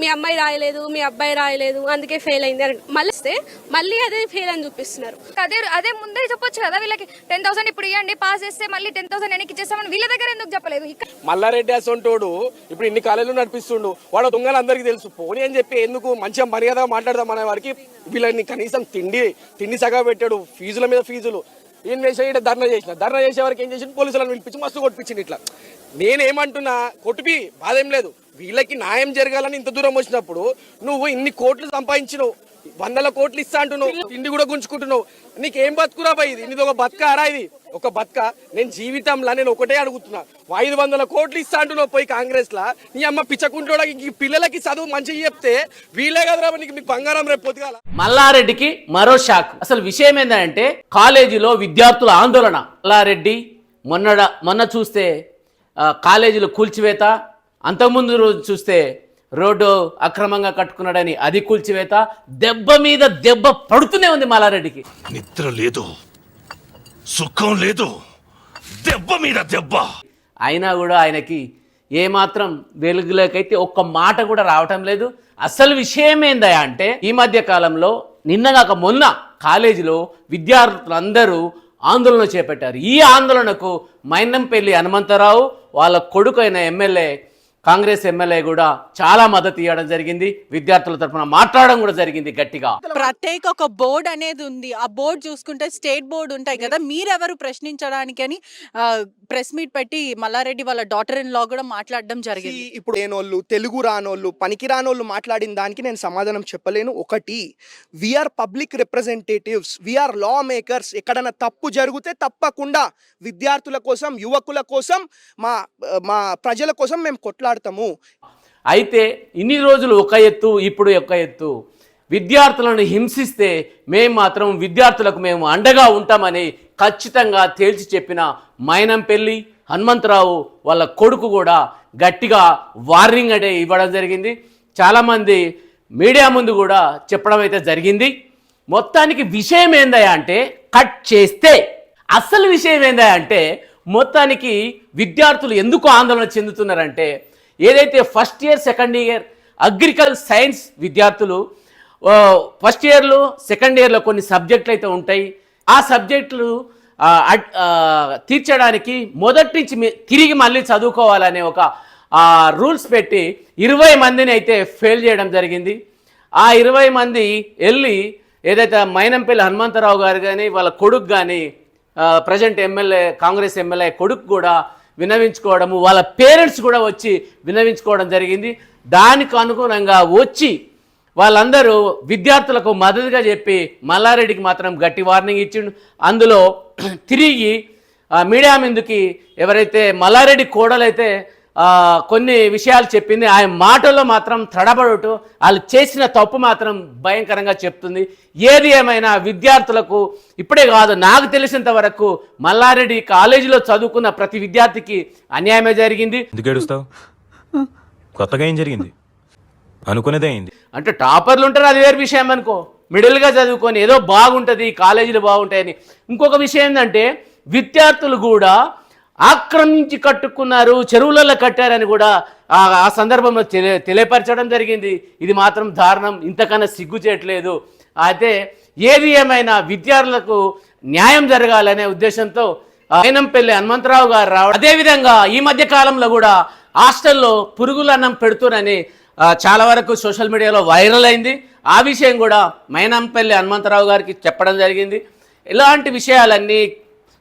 మీ అమ్మాయి రాయలేదు మీ అబ్బాయి రాయలేదు అందుకే ఫెయిల్ అయింది అని మళ్ళీ వస్తే మళ్ళీ అదే ఫెయిల్ అని చూపిస్తున్నారు. అదే అదే ముందే చెప్పొచ్చు కదా వీళ్ళకి టెన్ థౌసండ్ ఇప్పుడు ఇవ్వండి పాస్ చేస్తే మళ్ళీ టెన్ థౌసండ్ వెనక్కి ఇచ్చేస్తామని వీళ్ళ దగ్గర ఎందుకు చెప్పలేదు? మల్లారెడ్డి అసొంటోడు ఇప్పుడు ఇన్ని కాలేజీలు నడిపిస్తుండు వాడు దొంగలు అందరికీ తెలుసు. పోనీ అని చెప్పి ఎందుకు మంచిగా మర్యాదగా మాట్లాడదాం అనే వారికి వీళ్ళని కనీసం తిండి తిండి సగా పెట్టాడు ఫీజుల మీద ఫీజులు. ఏం చేసా ఇక్కడ ధర్నా చేసిన ధర్నా చేసే వరకు ఏం చేసిండు? పోలీసులను పిలిపించి మస్తు కొట్టించింది ఇట్లా. నేనేమంటున్నా కొట్టుపి బాధ ఏం లేదు. వీళ్ళకి న్యాయం జరగాలని ఇంత దూరం వచ్చినప్పుడు నువ్వు ఇన్ని కోట్లు సంపాదించినవు. వందల కోట్లు ఇస్తా అంటున్నావు. తిండి కూడా గుంజుకుంటున్నావు. నీకేం బతుకురా పోయి ఇది? ఇది ఒక బతుకారా ఇది? ఒక బతుక? నేను జీవితంలో నేను ఒకటే అడుగుతున్నా. ఐదు వందల కోట్లు ఇస్తా అంటున్నావు పోయి కాంగ్రెస్ లా నీ అమ్మ పిచ్చకుంటోడా ఈ పిల్లలకి చదువు మంచిగా చెప్తే వీళ్ళే కదరా నీకు మీకు బంగారం రేపు పొద్దుగాల. మల్లారెడ్డికి మరో షాక్. అసలు విషయం ఏంటంటే కాలేజీలో విద్యార్థుల ఆందోళన. మల్లారెడ్డి మొన్న మొన్న చూస్తే కాలేజీలో కూల్చివేత. అంతకుముందు రోజు చూస్తే రోడ్డు అక్రమంగా కట్టుకున్నాడని అది కూల్చివేత. దెబ్బ మీద దెబ్బ పడుతూనే ఉంది మల్లారెడ్డికి నిద్ర లేదు. సుఖం లేదు. దెబ్బ మీద దెబ్బ. అయినా కూడా ఆయనకి ఏమాత్రం వెలుగులోకైతే ఒక్క మాట కూడా రావటం లేదు. అసలు విషయం ఏందా అంటే ఈ మధ్య కాలంలో నిన్న కాక మొన్న కాలేజీలో విద్యార్థులందరూ ఆందోళన చేపట్టారు. ఈ ఆందోళనకు మైనంపల్లి హనుమంతరావు వాళ్ళ కొడుకు అయిన ఎమ్మెల్యే కాంగ్రెస్ ఎమ్మెల్యే కూడా చాలా మద్దతు ఇవ్వడం జరిగింది. విద్యార్థుల తరఫున మాట్లాడడం కూడా జరిగింది గట్టిగా. ప్రత్యేక ఒక బోర్డు అనేది ఉంది. ఆ బోర్డు చూసుకుంటే స్టేట్ బోర్డు ఉంటాయి కదా మీరెవరు ప్రశ్నించడానికి అని ప్రెస్ మీట్ పెట్టి మల్లారెడ్డి వాళ్ళ డాటర్ ఇన్ లా కూడా మాట్లాడడం జరిగింది. ఇప్పుడు లేనోళ్ళు తెలుగు రానోళ్ళు పనికి రానోళ్ళు మాట్లాడిన దానికి నేను సమాధానం చెప్పలేను. ఒకటి we are public representatives we are lawmakers ఎక్కడైనా తప్పు జరిగితే తప్పకుండా విద్యార్థుల కోసం యువకుల కోసం మా మా ప్రజల కోసం మేము మాట్లాడతాము. అయితే ఇన్ని రోజులు ఒక ఎత్తు ఇప్పుడు ఒక ఎత్తు. విద్యార్థులను హింసిస్తే మేము మాత్రం విద్యార్థులకు మేము అండగా ఉంటామని ఖచ్చితంగా తేల్చి చెప్పిన మైనంపల్లి హనుమంతరావు వాళ్ళ కొడుకు కూడా గట్టిగా వార్నింగ్ అంటే ఇవ్వడం జరిగింది. చాలామంది మీడియా ముందు కూడా చెప్పడం అయితే జరిగింది. మొత్తానికి విషయం ఏందయ్యా అంటే కట్ చేస్తే. అసలు విషయం ఏందా అంటే మొత్తానికి విద్యార్థులు ఎందుకు ఆందోళన చెందుతున్నారంటే ఏదైతే first year second year agricultural science విద్యార్థులు ఫస్ట్ ఇయర్లో సెకండ్ ఇయర్లో కొన్ని సబ్జెక్టులు అయితే ఉంటాయి. ఆ సబ్జెక్టులు అడ్- తీర్చడానికి మొదటి నుంచి మీ- తిరిగి మళ్ళీ చదువుకోవాలనే ఒక రూల్స్ పెట్టి ఇరవై మందిని అయితే ఫెయిల్ చేయడం జరిగింది. ఆ ఇరవై మంది వెళ్ళి ఏదైతే మైనంపల్లి హనుమంతరావు గారు కానీ వాళ్ళ కొడుకు కానీ ప్రజెంట్ ఎమ్మెల్యే కాంగ్రెస్ ఎమ్మెల్యే కొడుకు కూడా వినవించుకోవడము వాళ్ళ పేరెంట్స్ కూడా వచ్చి వినవించుకోవడం జరిగింది. దానికి అనుగుణంగా వచ్చి వాళ్ళందరూ విద్యార్థులకు మద్దతుగా చెప్పి మల్లారెడ్డికి మాత్రం గట్టి వార్నింగ్ ఇచ్చిండు. అందులో తిరిగి మీడియా ముందుకి ఎవరైతే మల్లారెడ్డి కోడలైతే కొన్ని విషయాలు చెప్పింది. ఆయన మాటల్లో మాత్రం తడబడుతూ వాళ్ళు చేసిన తప్పు మాత్రం భయంకరంగా చెప్తుంది. ఏది ఏమైనా విద్యార్థులకు ఇప్పుడే కాదు నాకు తెలిసినంత వరకు మల్లారెడ్డి కాలేజీలో చదువుకున్న ప్రతి విద్యార్థికి అన్యాయమే జరిగింది. కొత్తగా ఏం జరిగింది? అనుకునేదే అయింది. అంటే టాపర్లు ఉంటారు అది వేరే విషయం అనుకో. మిడిల్గా చదువుకొని ఏదో బాగుంటుంది కాలేజీలు బాగుంటాయని. ఇంకొక విషయం ఏంటంటే విద్యార్థులు కూడా ఆక్రమించి కట్టుకున్నారు చెరువులలో కట్టారని కూడా ఆ సందర్భంలో తెలియ తెలియపరచడం జరిగింది. ఇది మాత్రం దారుణం. ఇంతకన్నా సిగ్గు చేయట్లేదు. అయితే ఏది ఏమైనా విద్యార్థులకు న్యాయం జరగాలనే ఉద్దేశంతో అయినంపల్లి హనుమంతరావు గారు రావడం అదేవిధంగా ఈ మధ్య కాలంలో కూడా హాస్టల్లో పురుగులన్నం పెడుతురని చాలా వరకు సోషల్ మీడియాలో వైరల్ అయింది. ఆ విషయం కూడా మైనంపల్లి హనుమంతరావు గారికి చెప్పడం జరిగింది. ఇలాంటి విషయాలన్నీ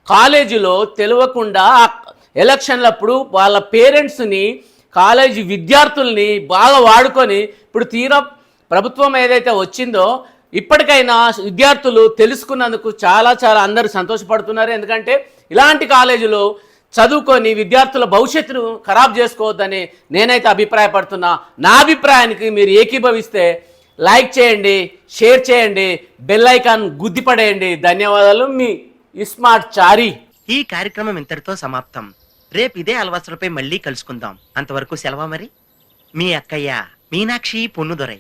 కాలేజీలో తెలియకుండా ఎలక్షన్లప్పుడు వాళ్ళ పేరెంట్స్ని కాలేజీ విద్యార్థుల్ని బాగా వాడుకొని ఇప్పుడు తీరా ప్రభుత్వం ఏదైతే వచ్చిందో ఇప్పటికైనా విద్యార్థులు తెలుసుకున్నందుకు చాలా చాలా అందరూ సంతోషపడుతున్నారు. ఎందుకంటే ఇలాంటి కాలేజీలో చదువుకొని విద్యార్థుల భవిష్యత్తును ఖరాబ్ చేసుకోవద్దని నేనైతే అభిప్రాయపడుతున్నా. నా అభిప్రాయానికి మీరు ఏకీభవిస్తే లైక్ చేయండి షేర్ చేయండి బెల్ ఐకాన్ గుద్దిపడేయండి ధన్యవాదాలు మీ ఇస్మార్ట్ చారి. ఈ కార్యక్రమం ఇంతటితో సమాప్తం. రేపు ఇదే అలవాసులపై మళ్ళీ కలుసుకుందాం. అంతవరకు సెలవా మరి? మీ అక్కయ్య మీనాక్షి పొన్నుదొరై.